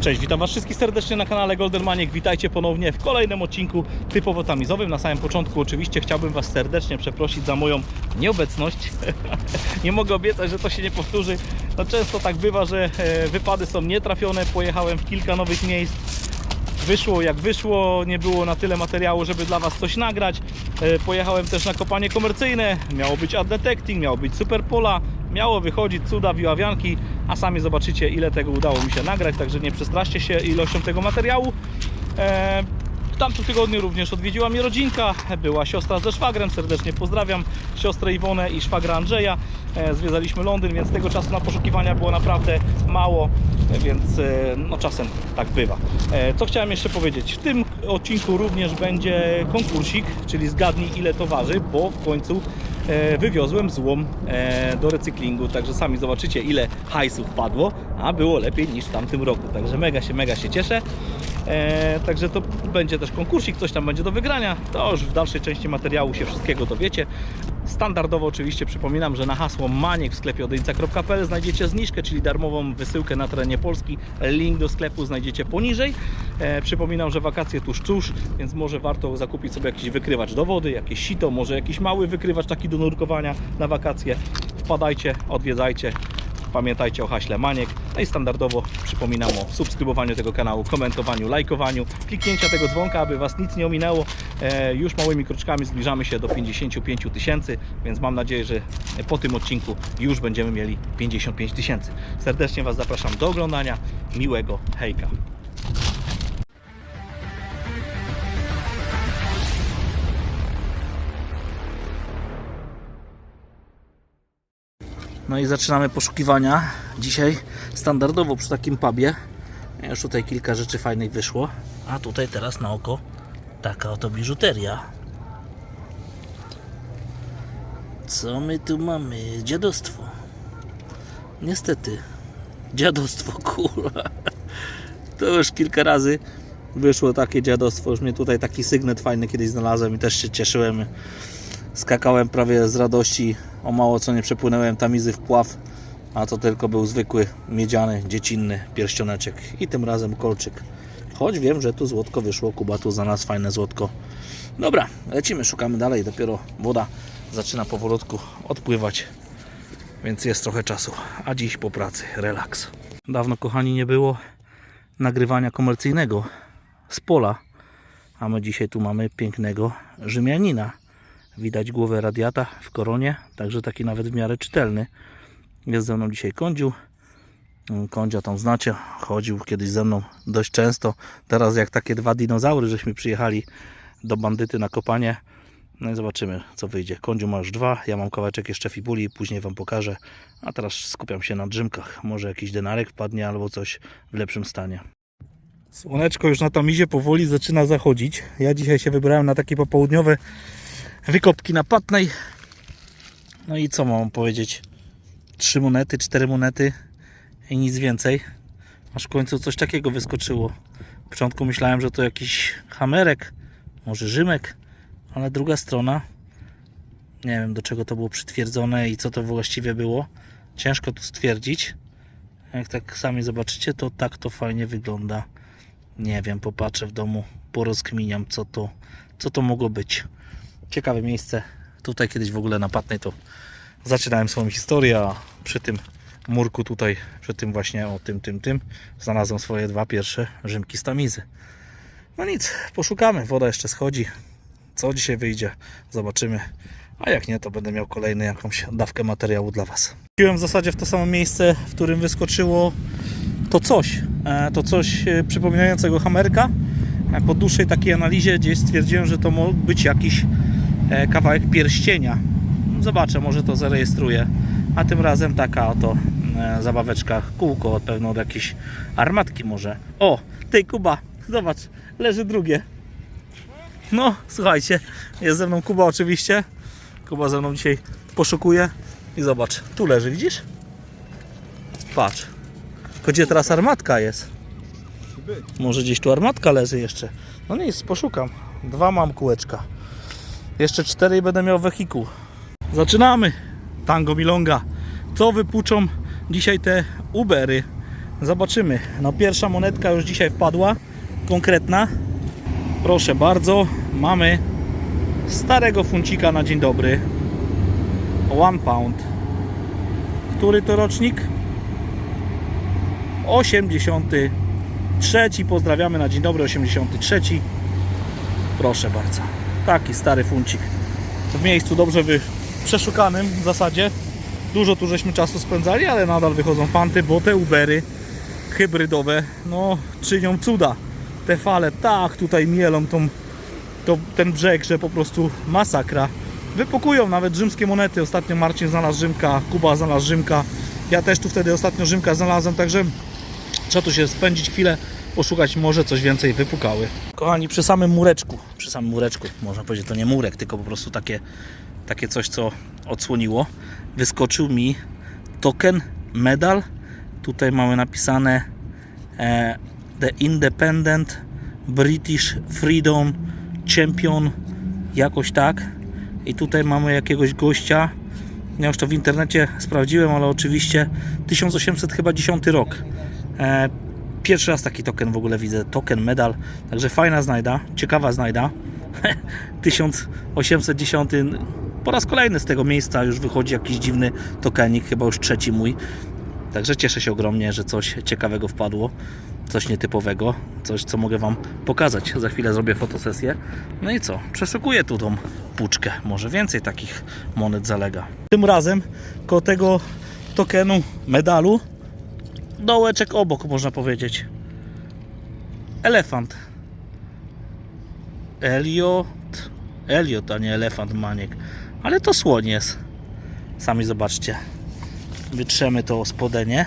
Cześć, witam Was wszystkich serdecznie na kanale Golden Maniek. Witajcie ponownie w kolejnym odcinku typowo tamizowym. Na samym początku oczywiście chciałbym Was serdecznie przeprosić za moją nieobecność. nie mogę obiecać, że to się nie powtórzy. No często tak bywa, że e, wypady są nietrafione. Pojechałem w kilka nowych miejsc. Wyszło jak wyszło, nie było na tyle materiału, żeby dla Was coś nagrać. E, Pojechałem też na kopanie komercyjne, miało być ad detecting, miało być superpola, miało wychodzić cuda wiławianki, a sami zobaczycie ile tego udało mi się nagrać, także nie przestraszcie się ilością tego materiału. Tamtym tygodniu również odwiedziła mnie rodzinka, była siostra ze szwagrem, serdecznie pozdrawiam siostrę Iwonę i szwagra Andrzeja. E, Zwiedzaliśmy Londyn, więc tego czasu na poszukiwania było naprawdę mało, e, więc e, no czasem tak bywa. Co chciałem jeszcze powiedzieć? W tym odcinku również będzie konkursik, czyli zgadnij ile to waży, bo w końcu wywiozłem złom do recyklingu, także sami zobaczycie ile hajsu wpadło, a było lepiej niż w tamtym roku, także mega się, mega się cieszę. E, także to będzie też konkursik, coś tam będzie do wygrania. To już w dalszej części materiału się wszystkiego dowiecie. Standardowo oczywiście przypominam, że na hasło maniek w sklepie odyńca.pl znajdziecie zniżkę, czyli darmową wysyłkę na terenie Polski. Link do sklepu znajdziecie poniżej. E, przypominam, że wakacje tuż tuż, więc może warto zakupić sobie jakiś wykrywacz do wody, jakieś sito, może jakiś mały wykrywacz taki do nurkowania na wakacje. Wpadajcie, odwiedzajcie. Pamiętajcie o haśle Maniek. No i standardowo przypominam o subskrybowaniu tego kanału, komentowaniu, lajkowaniu, kliknięcia tego dzwonka, aby Was nic nie ominęło. E, już małymi kroczkami zbliżamy się do 55 tysięcy, więc mam nadzieję, że po tym odcinku już będziemy mieli 55 tysięcy. Serdecznie Was zapraszam do oglądania. Miłego hejka. No i zaczynamy poszukiwania. Dzisiaj standardowo przy takim pubie. Już tutaj kilka rzeczy fajnych wyszło. A tutaj teraz na oko taka oto biżuteria. Co my tu mamy? Dziadostwo. Niestety. Dziadostwo, kurwa. To już kilka razy wyszło takie dziadostwo. Już mnie tutaj taki sygnet fajny kiedyś znalazłem i też się cieszyłem. Skakałem prawie z radości. O mało co nie przepłynąłem tamizy w pław. A to tylko był zwykły, miedziany, dziecinny pierścioneczek. I tym razem kolczyk. Choć wiem, że tu złotko wyszło. Kuba tu za nas fajne złotko. Dobra, lecimy, szukamy dalej. Dopiero woda zaczyna powolutku odpływać. Więc jest trochę czasu. A dziś po pracy, relaks. Dawno, kochani, nie było nagrywania komercyjnego z pola. A my dzisiaj tu mamy pięknego Rzymianina. Widać głowę radiata w koronie, także taki nawet w miarę czytelny. Jest ze mną dzisiaj kądziu. Kądzia tam znacie, chodził kiedyś ze mną dość często. Teraz jak takie dwa dinozaury, żeśmy przyjechali do bandyty na kopanie. No i zobaczymy co wyjdzie. Kądziu ma już dwa, ja mam kawałeczek jeszcze fibuli, później Wam pokażę. A teraz skupiam się na drzymkach. Może jakiś denarek wpadnie albo coś w lepszym stanie. Słoneczko już na tamizie powoli zaczyna zachodzić. Ja dzisiaj się wybrałem na takie popołudniowe wykopki na Patnej. No i co mam powiedzieć? Trzy monety, cztery monety i nic więcej. Aż w końcu coś takiego wyskoczyło. W początku myślałem, że to jakiś hamerek, może Rzymek, ale druga strona. Nie wiem do czego to było przytwierdzone i co to właściwie było. Ciężko tu stwierdzić. Jak tak sami zobaczycie, to tak to fajnie wygląda. Nie wiem, popatrzę w domu, porozkminiam co to, co to mogło być ciekawe miejsce. Tutaj kiedyś w ogóle na Patnej to zaczynałem swoją historię, a przy tym murku tutaj, przy tym właśnie o tym, tym, tym znalazłem swoje dwa pierwsze rzymki z tamizy. No nic, poszukamy, woda jeszcze schodzi. Co dzisiaj wyjdzie, zobaczymy. A jak nie, to będę miał kolejny jakąś dawkę materiału dla Was. Wróciłem w zasadzie w to samo miejsce, w którym wyskoczyło to coś. E, To coś e, przypominającego hamerka. Po dłuższej takiej analizie gdzieś stwierdziłem, że to mógł być jakiś kawałek pierścienia. Zobaczę, może to zarejestruję. A tym razem taka oto e, zabaweczka, kółko od pewno od jakiejś armatki może. O, tej Kuba, zobacz, leży drugie. No, słuchajcie, jest ze mną Kuba oczywiście. Kuba ze mną dzisiaj poszukuje. I zobacz, tu leży, widzisz? Patrz. Tylko gdzie teraz armatka jest? Może gdzieś tu armatka leży jeszcze. No nic, poszukam. Dwa mam kółeczka. Jeszcze cztery i będę miał wehikuł. Zaczynamy. Tango Milonga. Co wypuczą dzisiaj te Ubery? Zobaczymy. No pierwsza monetka już dzisiaj wpadła, konkretna. Proszę bardzo, mamy starego funcika na dzień dobry. One pound. Który to rocznik? 83. Pozdrawiamy na dzień dobry, 83. Proszę bardzo. Taki stary funcik. W miejscu dobrze wy przeszukanym w zasadzie. Dużo tu żeśmy czasu spędzali, ale nadal wychodzą fanty, bo te Ubery hybrydowe, no czynią cuda. Te fale tak tutaj mielą tą, to, ten brzeg, że po prostu masakra. Wypukują nawet rzymskie monety. Ostatnio Marcin znalazł Rzymka, Kuba znalazł Rzymka. Ja też tu wtedy ostatnio Rzymka znalazłem, także trzeba tu się spędzić chwilę, poszukać, może coś więcej wypukały. Kochani, przy samym mureczku, przy samym mureczku, można powiedzieć, to nie murek, tylko po prostu takie, takie coś, co odsłoniło, wyskoczył mi token, medal. Tutaj mamy napisane e, The Independent British Freedom Champion, jakoś tak. I tutaj mamy jakiegoś gościa. Ja już to w internecie sprawdziłem, ale oczywiście 1800 chyba 10 rok. E, pierwszy raz taki token w ogóle widzę, token medal, także fajna znajda, ciekawa znajda. 1810 po raz kolejny z tego miejsca już wychodzi jakiś dziwny tokenik, chyba już trzeci mój. Także cieszę się ogromnie, że coś ciekawego wpadło, coś nietypowego, coś co mogę Wam pokazać. Za chwilę zrobię fotosesję. No i co? Przeszukuję tu tą puczkę. Może więcej takich monet zalega. Tym razem koło tego tokenu, medalu, dołeczek obok można powiedzieć. Elefant. Eliot. Eliot, a nie elefant maniek. Ale to słoń jest. Sami zobaczcie. Wytrzemy to spodenie.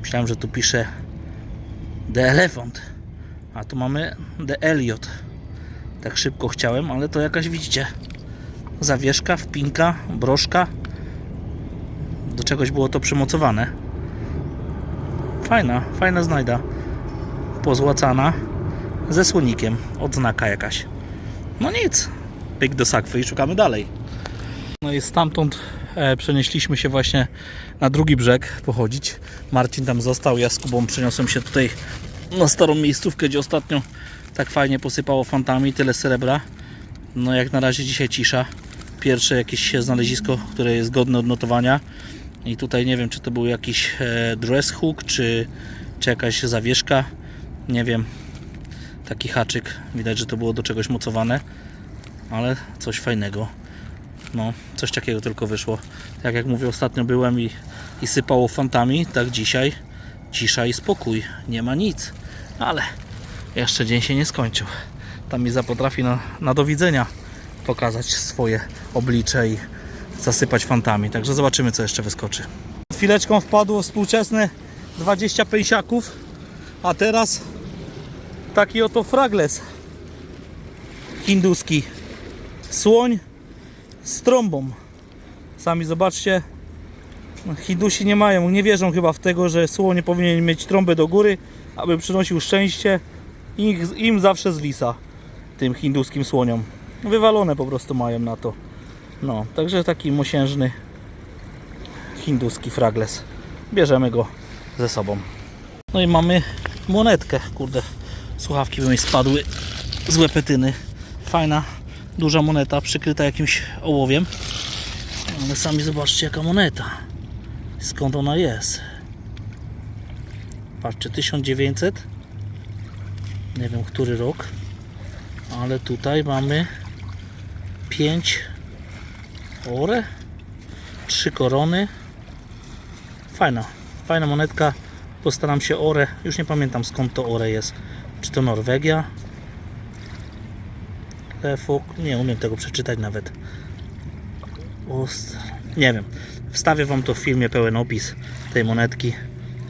Myślałem, że tu pisze The Elephant. A tu mamy The Elliot. Tak szybko chciałem, ale to jakaś widzicie. Zawieszka, wpinka, broszka. Do czegoś było to przymocowane. Fajna, fajna znajda. Pozłacana. Ze słonikiem. Odznaka jakaś. No nic. Pyk do sakwy i szukamy dalej. No i stamtąd e, przenieśliśmy się właśnie na drugi brzeg pochodzić. Marcin tam został, ja z Kubą przeniosłem się tutaj na starą miejscówkę, gdzie ostatnio tak fajnie posypało fantami, tyle srebra. No jak na razie dzisiaj cisza. Pierwsze jakieś znalezisko, które jest godne odnotowania. I tutaj nie wiem, czy to był jakiś e, dress hook, czy, czy jakaś zawieszka. Nie wiem. Taki haczyk. Widać, że to było do czegoś mocowane. Ale coś fajnego. No, coś takiego tylko wyszło. Tak jak mówię, ostatnio byłem i, i sypało fantami, tak dzisiaj cisza i spokój. Nie ma nic. Ale jeszcze dzień się nie skończył. Tam mi potrafi na, na do widzenia pokazać swoje oblicze i zasypać fantami. Także zobaczymy, co jeszcze wyskoczy. Chwileczką wpadło współczesne 20 pęsiaków, a teraz taki oto fragles hinduski. Słoń z trąbą. Sami zobaczcie. Hindusi nie mają, nie wierzą chyba w tego, że słonie powinien mieć trąbę do góry, aby przynosił szczęście. Ich, im zawsze zwisa tym hinduskim słoniom. Wywalone po prostu mają na to. No, także taki mosiężny hinduski fragles. Bierzemy go ze sobą. No i mamy monetkę. Kurde, słuchawki by mi spadły. Złe petyny. Fajna, duża moneta przykryta jakimś ołowiem. Ale sami zobaczcie jaka moneta. Skąd ona jest? Patrzcie, 1900. Nie wiem, który rok. Ale tutaj mamy 5 ore, 3 korony. Fajna, fajna monetka. Postaram się ore. Już nie pamiętam skąd to ore jest. Czy to Norwegia? Lefok. Nie umiem tego przeczytać nawet. Ost... Nie wiem. Wstawię Wam to w filmie pełen opis tej monetki.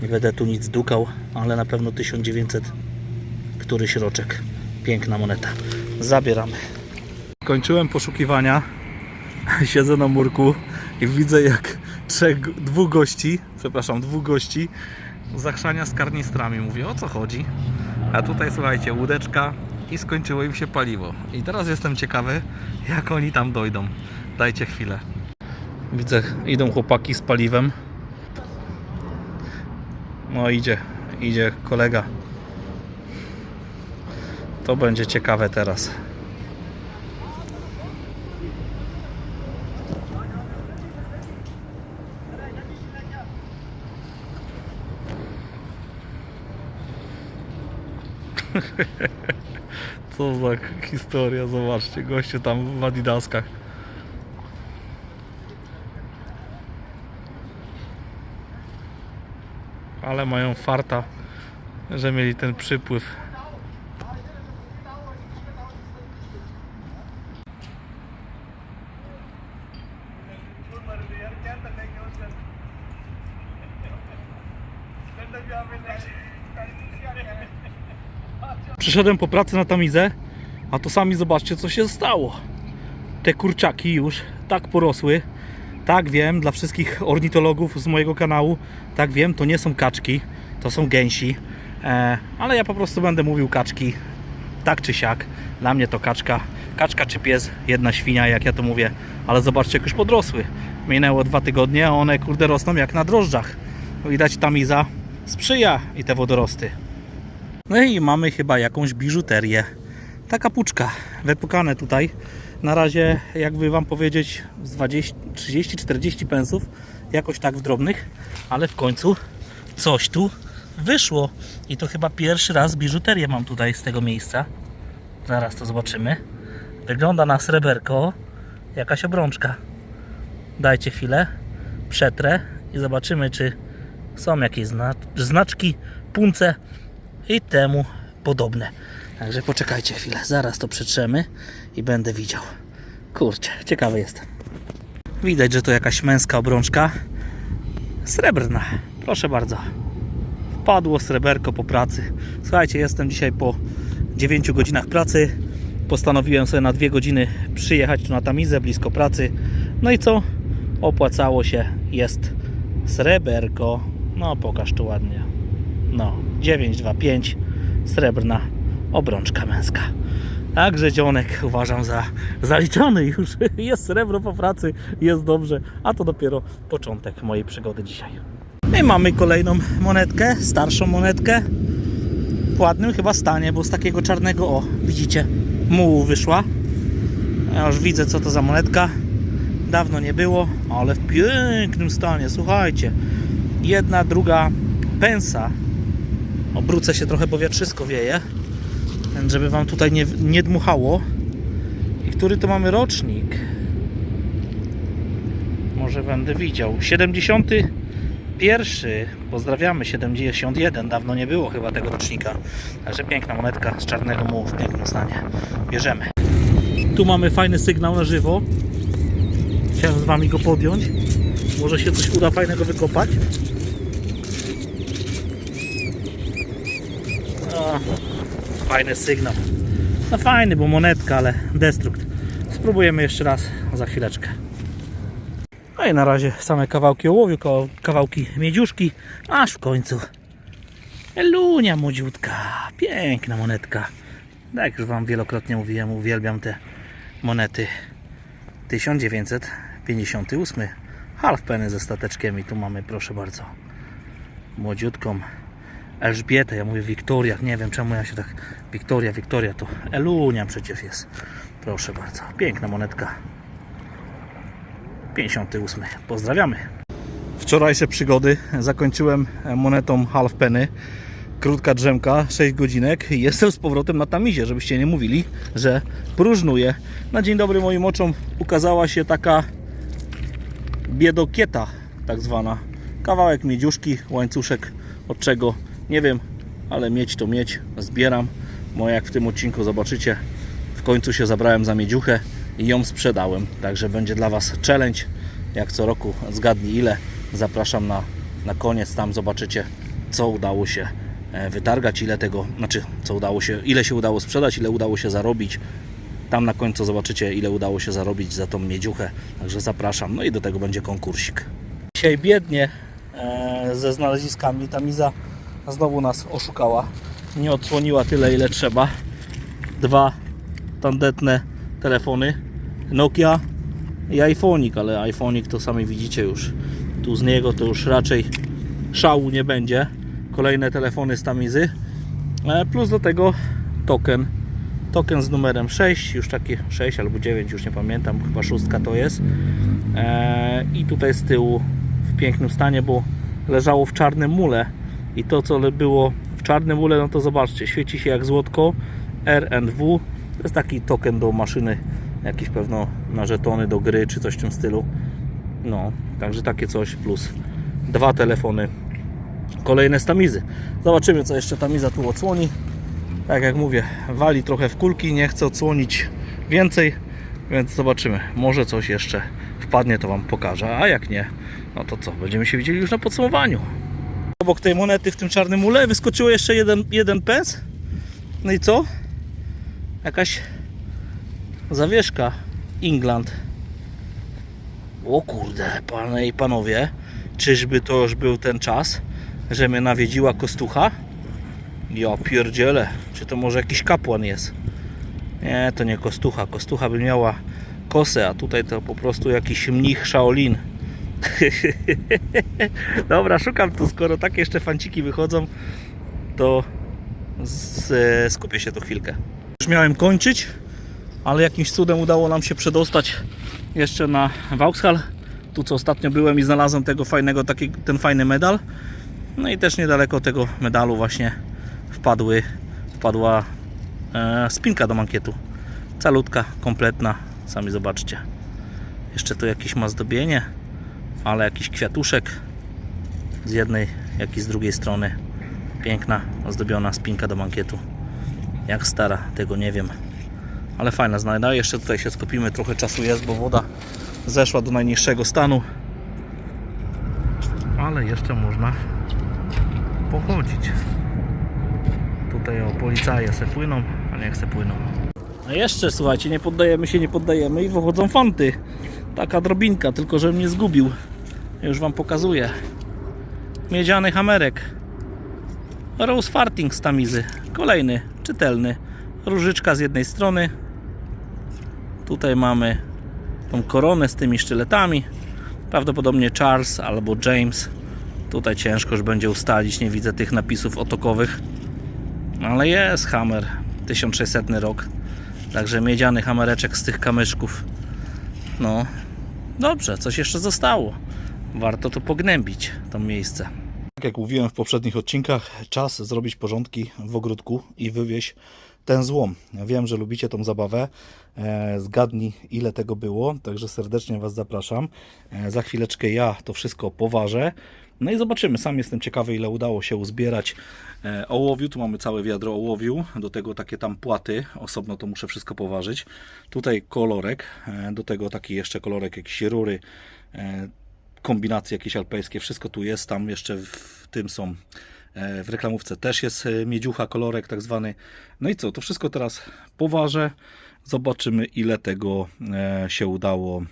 Nie będę tu nic dukał, ale na pewno 1900 któryś roczek. Piękna moneta. Zabieramy. Kończyłem poszukiwania. Siedzę na murku i widzę jak trzech, dwóch gości, przepraszam, dwóch gości zachrzania z karnistrami. Mówię, o co chodzi? A tutaj słuchajcie, łódeczka i skończyło im się paliwo. I teraz jestem ciekawy, jak oni tam dojdą. Dajcie chwilę. Widzę, idą chłopaki z paliwem. No idzie idzie kolega. To będzie ciekawe teraz. Co za historia, zobaczcie, gościu tam w adidaskach. Ale mają farta, że mieli ten przypływ. Przyszedłem po pracy na tamizę, a to sami zobaczcie co się stało. Te kurczaki już tak porosły. Tak wiem, dla wszystkich ornitologów z mojego kanału, tak wiem, to nie są kaczki, to są gęsi. E, ale ja po prostu będę mówił kaczki, tak czy siak. Dla mnie to kaczka. Kaczka czy pies, jedna świnia, jak ja to mówię. Ale zobaczcie, jak już podrosły. Minęło dwa tygodnie, a one kurde rosną jak na drożdżach. Widać tamiza sprzyja i te wodorosty. No i mamy chyba jakąś biżuterię. Taka puczka, wypukane tutaj. Na razie, jakby Wam powiedzieć, z 20, 30-40 pensów, jakoś tak w drobnych, ale w końcu coś tu wyszło. I to chyba pierwszy raz biżuterię mam tutaj z tego miejsca. Zaraz to zobaczymy. Wygląda na sreberko, jakaś obrączka. Dajcie chwilę, przetrę i zobaczymy, czy są jakieś zna znaczki, punce i temu podobne. Także poczekajcie chwilę, zaraz to przetrzemy i będę widział. Kurczę, ciekawy jestem. Widać, że to jakaś męska obrączka. Srebrna, proszę bardzo. Wpadło sreberko po pracy. Słuchajcie, jestem dzisiaj po 9 godzinach pracy. Postanowiłem sobie na 2 godziny przyjechać tu na Tamizę, blisko pracy. No i co? Opłacało się. Jest sreberko. No, pokaż tu ładnie. No, 925 srebrna obrączka męska. Także dzionek uważam za zaliczony już. Jest srebro po pracy, jest dobrze, a to dopiero początek mojej przygody dzisiaj. I mamy kolejną monetkę, starszą monetkę. W ładnym chyba stanie, bo z takiego czarnego, o, widzicie, mułu wyszła. Ja już widzę, co to za monetka. Dawno nie było, ale w pięknym stanie, słuchajcie. Jedna, druga pensa obrócę się trochę, bo wietrzysko wieje, żeby Wam tutaj nie, nie dmuchało. I który to mamy rocznik? Może będę widział. 71. Pozdrawiamy, 71. Dawno nie było chyba tego rocznika. Także piękna monetka z czarnego mułu w pięknym stanie. Bierzemy. Tu mamy fajny sygnał na żywo. Chciałem z Wami go podjąć. Może się coś uda fajnego wykopać. Fajny sygnał. No fajny, bo monetka, ale destrukt. Spróbujemy jeszcze raz za chwileczkę. No i na razie same kawałki ołowiu, kawał- kawałki miedziuszki, aż w końcu Elunia młodziutka, piękna monetka. Tak już Wam wielokrotnie mówiłem, uwielbiam te monety. 1958 half penny ze stateczkiem i tu mamy, proszę bardzo, młodziutką Elżbietę, ja mówię Wiktoria, nie wiem czemu ja się tak... Wiktoria, Wiktoria to Elunia przecież jest. Proszę bardzo, piękna monetka. 58. Pozdrawiamy. Wczorajsze przygody zakończyłem monetą half penny. Krótka drzemka, 6 godzinek jestem z powrotem na tamizie, żebyście nie mówili, że próżnuję. Na dzień dobry moim oczom ukazała się taka biedokieta, tak zwana. Kawałek miedziuszki, łańcuszek, od czego nie wiem, ale mieć to mieć, zbieram, bo jak w tym odcinku zobaczycie, w końcu się zabrałem za miedziuchę i ją sprzedałem. Także będzie dla Was challenge, jak co roku zgadnij ile. Zapraszam na, na koniec, tam zobaczycie co udało się e, wytargać, ile tego, znaczy co udało się, ile się udało sprzedać, ile udało się zarobić. Tam na końcu zobaczycie ile udało się zarobić za tą miedziuchę. Także zapraszam. No i do tego będzie konkursik. Dzisiaj biednie e, ze znaleziskami. Tamiza znowu nas oszukała. Nie odsłoniła tyle, ile trzeba. Dwa tandetne telefony. Nokia i iPhone'ik, ale iPhone'ik to sami widzicie już. Tu z niego to już raczej szału nie będzie. kolejne telefony z Tamizy. E, Plus do tego token. Token z numerem 6, już taki 6 albo 9, już nie pamiętam, chyba szóstka to jest. E, I tutaj z tyłu w pięknym stanie, bo leżało w czarnym mule. I to co było w czarnym mule, no to zobaczcie, świeci się jak złotko. RNW to jest taki token do maszyny, jakieś pewno na żetony do gry czy coś w tym stylu. No, także takie coś plus dwa telefony kolejne z tamizy. Zobaczymy co jeszcze tamiza tu odsłoni. Tak jak mówię, wali trochę w kulki, nie chcę odsłonić więcej, więc zobaczymy. Może coś jeszcze wpadnie, to Wam pokażę, a jak nie, no to co, będziemy się widzieli już na podsumowaniu. Obok tej monety w tym czarnym mule wyskoczyło jeszcze jeden, jeden pens. No i co? Jakaś zawieszka England. O kurde, panie i panowie, czyżby to już był ten czas, że mnie nawiedziła kostucha? Ja pierdzielę, czy to może jakiś kapłan jest? Nie, to nie kostucha. Kostucha by miała kosę, a tutaj to po prostu jakiś mnich Shaolin. Dobra, szukam tu, skoro takie jeszcze fanciki wychodzą, to z, e, skupię się tu chwilkę. Już miałem kończyć, ale jakimś cudem udało nam się przedostać jeszcze na Vauxhall. Tu co ostatnio byłem i znalazłem tego fajnego, taki, ten fajny medal. No i też niedaleko tego medalu właśnie wpadły, wpadła e, spinka do mankietu. Calutka, kompletna, sami zobaczcie. Jeszcze tu jakieś ma zdobienie, ale jakiś kwiatuszek z jednej, jak i z drugiej strony. Piękna, ozdobiona spinka do mankietu. Jak stara, tego nie wiem. Ale fajna znajda. Jeszcze tutaj się skupimy, trochę czasu jest, bo woda zeszła do najniższego stanu. Ale jeszcze można pochodzić. Tutaj o policaje se płyną, a niech se płyną. A jeszcze słuchajcie, nie poddajemy się, nie poddajemy i wychodzą fanty. Taka drobinka, tylko że mnie zgubił. Już wam pokazuję. Miedziany hamerek. Rose farting z tamizy. Kolejny, czytelny. Różyczka z jednej strony. Tutaj mamy tą koronę z tymi sztyletami. Prawdopodobnie Charles albo James. Tutaj ciężko już będzie ustalić, nie widzę tych napisów otokowych. Ale jest Hammer, 1600 rok. Także miedziany hamereczek z tych kamyczków. No, dobrze, coś jeszcze zostało. Warto tu pognębić to miejsce. Tak jak mówiłem w poprzednich odcinkach, czas zrobić porządki w ogródku i wywieźć ten złom. Wiem, że lubicie tą zabawę. E, zgadnij, ile tego było, także serdecznie Was zapraszam. E, za chwileczkę ja to wszystko poważę. No i zobaczymy. Sam jestem ciekawy, ile udało się uzbierać e, ołowiu. Tu mamy całe wiadro ołowiu, do tego takie tam płaty. Osobno to muszę wszystko poważyć. Tutaj kolorek, do tego taki jeszcze kolorek, jakieś rury, kombinacje jakieś alpejskie. Wszystko tu jest. Tam jeszcze w tym są E, W reklamówce też jest e, miedziucha, kolorek tak zwany. No i co, to wszystko teraz poważę. Zobaczymy, ile tego e, się udało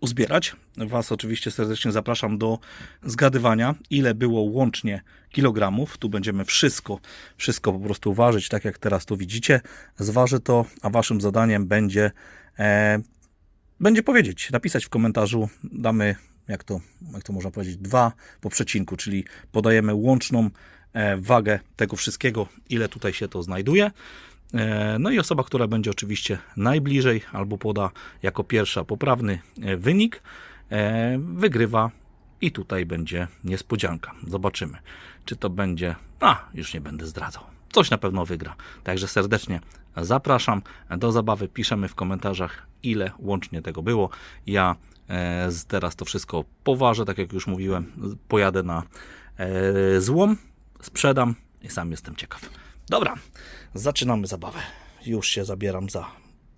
uzbierać. Was oczywiście serdecznie zapraszam do zgadywania, ile było łącznie kilogramów. Tu będziemy wszystko, wszystko po prostu ważyć, tak jak teraz to widzicie. Zważy to, a waszym zadaniem będzie będzie powiedzieć, napisać w komentarzu, damy, jak to, jak to można powiedzieć, dwa po przecinku, czyli podajemy łączną e, wagę tego wszystkiego, ile tutaj się to znajduje. E, No i osoba, która będzie oczywiście najbliżej albo poda jako pierwsza poprawny e, wynik, wygrywa i tutaj będzie niespodzianka. Zobaczymy, czy to będzie. A, już nie będę zdradzał. Coś na pewno wygra. Także serdecznie zapraszam do zabawy. Piszemy w komentarzach, ile łącznie tego było. Ja e, teraz to wszystko poważę, tak jak już mówiłem. Pojadę na e, złom, sprzedam i sam jestem ciekaw. Dobra, zaczynamy zabawę. Już się zabieram za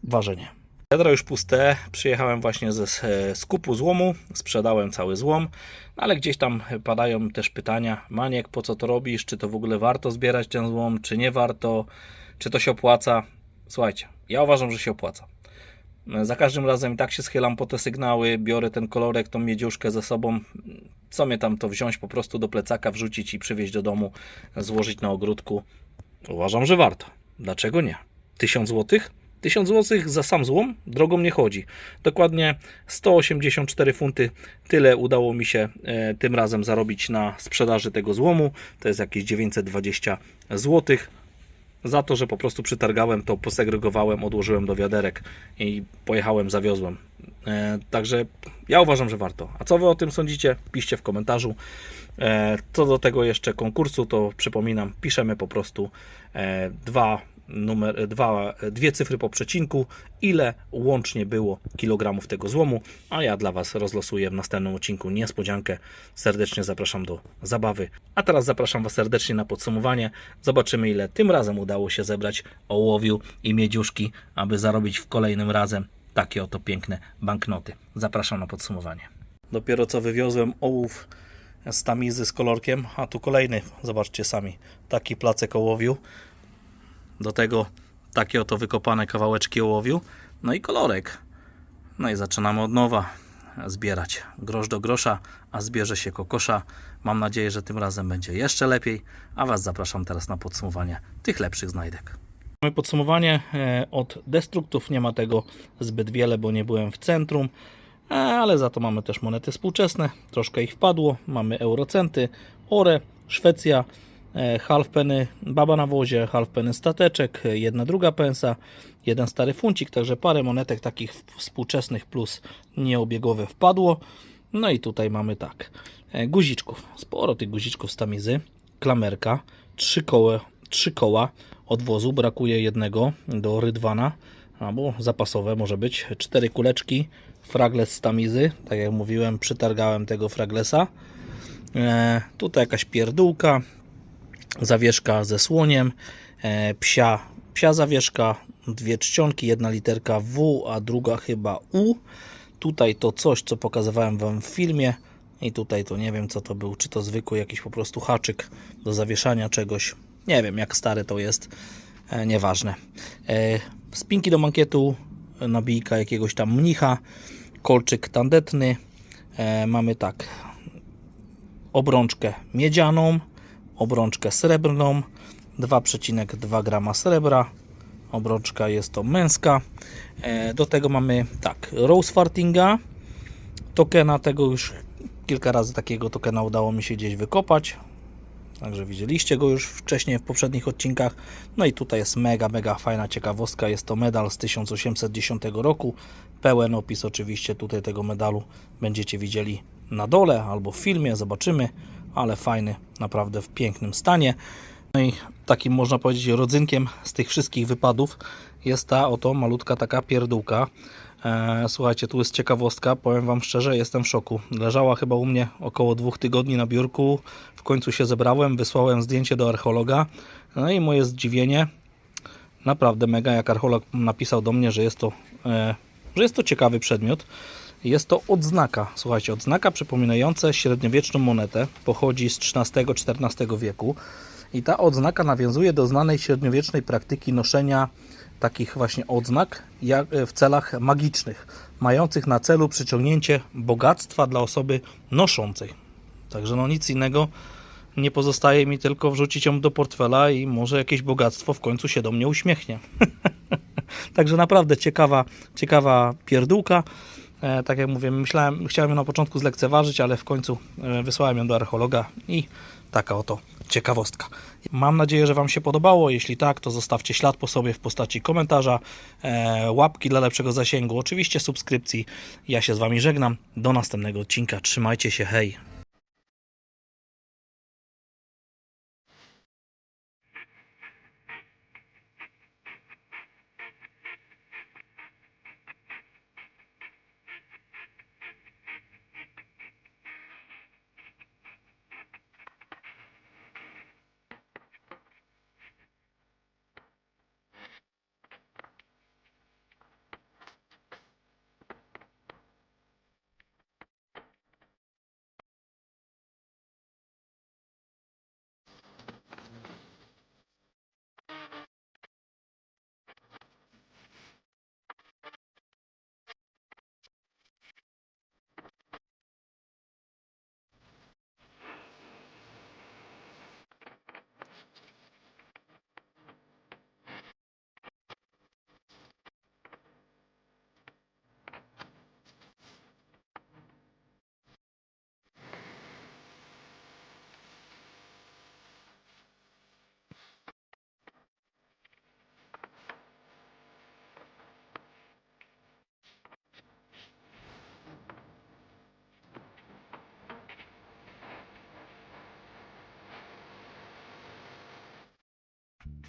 ważenie. Wiadro już puste, przyjechałem właśnie ze e, skupu złomu, sprzedałem cały złom, no ale gdzieś tam padają też pytania, Maniek, po co to robisz, czy to w ogóle warto zbierać ten złom, czy nie warto, czy to się opłaca. Słuchajcie, ja uważam, że się opłaca. Za każdym razem i tak się schylam po te sygnały, biorę ten kolorek, tą miedziuszkę ze sobą. Co mnie tam to wziąć po prostu do plecaka, wrzucić i przywieźć do domu, złożyć na ogródku. Uważam, że warto. Dlaczego nie? 1000 złotych? 1000 zł za sam złom drogą nie chodzi. Dokładnie 184 funty. Tyle udało mi się e, tym razem zarobić na sprzedaży tego złomu. To jest jakieś 920 zł. Za to, że po prostu przytargałem to, posegregowałem, odłożyłem do wiaderek i pojechałem, zawiozłem. E, także ja uważam, że warto. A co Wy o tym sądzicie? Piszcie w komentarzu. E, co do tego jeszcze konkursu, to przypominam, piszemy po prostu dwa, numer, e, dwa, e, dwie cyfry po przecinku, ile łącznie było kilogramów tego złomu, a ja dla Was rozlosuję w następnym odcinku niespodziankę. Serdecznie zapraszam do zabawy. A teraz zapraszam Was serdecznie na podsumowanie. Zobaczymy, ile tym razem udało się zebrać ołowiu i miedziuszki, aby zarobić w kolejnym razem takie oto piękne banknoty. Zapraszam na podsumowanie. Dopiero co wywiozłem ołów z tamizy z kolorkiem, a tu kolejny, zobaczcie sami, taki placek ołowiu. Do tego takie oto wykopane kawałeczki ołowiu, no i kolorek. No i zaczynamy od nowa zbierać grosz do grosza, a zbierze się kokosza. Mam nadzieję, że tym razem będzie jeszcze lepiej, a Was zapraszam teraz na podsumowanie tych lepszych znajdek. Mamy podsumowanie e, od destruktów, nie ma tego zbyt wiele, bo nie byłem w centrum, e, ale za to mamy też monety współczesne, troszkę ich wpadło, mamy eurocenty, ore, Szwecja, halfpenny baba na wozie, halfpenny stateczek, e, jedna druga pensa, jeden stary funcik, także parę monetek takich współczesnych plus nieobiegowe wpadło. No i tutaj mamy tak, e, guziczków, sporo tych guziczków z tamizy, klamerka, trzy koła, trzy koła. Od wozu, brakuje jednego do rydwana, albo zapasowe może być, cztery kuleczki, fragles z tamizy, tak jak mówiłem, przytargałem tego fraglesa, e, tutaj jakaś pierdółka, zawieszka ze słoniem, e, psia, psia zawieszka, dwie czcionki, jedna literka W, a druga chyba U. Tutaj to coś, co pokazywałem Wam w filmie i tutaj to nie wiem co to był, czy to zwykły jakiś po prostu haczyk do zawieszania czegoś. Nie wiem jak stare to jest, e, nieważne. E, spinki do mankietu, nabijka jakiegoś tam mnicha, kolczyk tandetny. E, mamy tak, obrączkę miedzianą, obrączkę srebrną, 2,2 grama srebra. Obrączka jest to męska. E, Do tego mamy tak, Rose Fartinga, tokena tego już kilka razy takiego tokena udało mi się gdzieś wykopać. Także widzieliście go już wcześniej w poprzednich odcinkach. No i tutaj jest mega, mega fajna ciekawostka. Jest to medal z 1810 roku. Pełen opis oczywiście tutaj tego medalu będziecie widzieli na dole albo w filmie, zobaczymy. Ale fajny, naprawdę w pięknym stanie. No i takim można powiedzieć rodzynkiem z tych wszystkich wypadów jest ta oto malutka taka pierdółka. E, Słuchajcie, tu jest ciekawostka, powiem Wam szczerze, jestem w szoku. Leżała chyba u mnie około dwóch tygodni na biurku, w końcu się zebrałem, wysłałem zdjęcie do archeologa, no i moje zdziwienie, naprawdę mega, jak archeolog napisał do mnie, że jest to, e, że jest to ciekawy przedmiot. Jest to odznaka, słuchajcie, odznaka przypominająca średniowieczną monetę, pochodzi z XIII-XIV wieku i ta odznaka nawiązuje do znanej średniowiecznej praktyki noszenia takich właśnie odznak jak- w celach magicznych, mających na celu przyciągnięcie bogactwa dla osoby noszącej. Także no nic innego nie pozostaje mi tylko wrzucić ją do portfela i może jakieś bogactwo w końcu się do mnie uśmiechnie. Także naprawdę ciekawa, ciekawa pierdółka. E, tak jak mówię, myślałem, chciałem ją na początku zlekceważyć, ale w końcu e, wysłałem ją do archeologa i taka oto ciekawostka. Mam nadzieję, że Wam się podobało. Jeśli tak, to zostawcie ślad po sobie w postaci komentarza, e, łapki dla lepszego zasięgu, oczywiście subskrypcji. Ja się z Wami żegnam. Do następnego odcinka. Trzymajcie się, hej!